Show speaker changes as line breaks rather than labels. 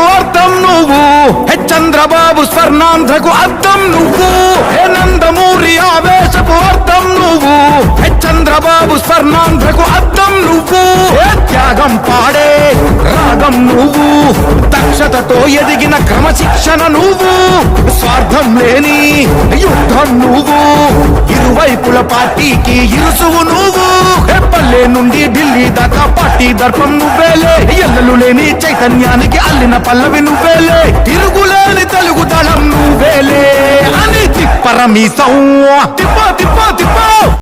అర్థం నువ్వు. హె చంద్రబాబు స్వర్ణాంధ్రకు అర్థం నువ్వు. హే నందమూరి ఆవేశపు అర్థం నువ్వు. హె చంద్రబాబు స్వర్ణాంధ్రకు అర్థం నువ్వు. హే త్యాగం పాడే రాగం నువ్వు. దక్షతతో ఎదిగిన క్రమశిక్షణ నువ్వు. స్వార్థం లేని యుద్ధం నువ్వు. వైపుల పార్టీకి ఇరుసువు నువ్వు. హెప్పల్లే నుండి ఢిల్లీ దాకా పార్టీ దర్పం నువ్వేలే ఎల్లలు లేని చైతన్యానికి అల్లిన పల్లవి నువ్వేలే తిరుగులేని తెలుగు దళం నువ్వేలే అని తిప్పరమీసం తిప్ప తిప్ప తిప్ప.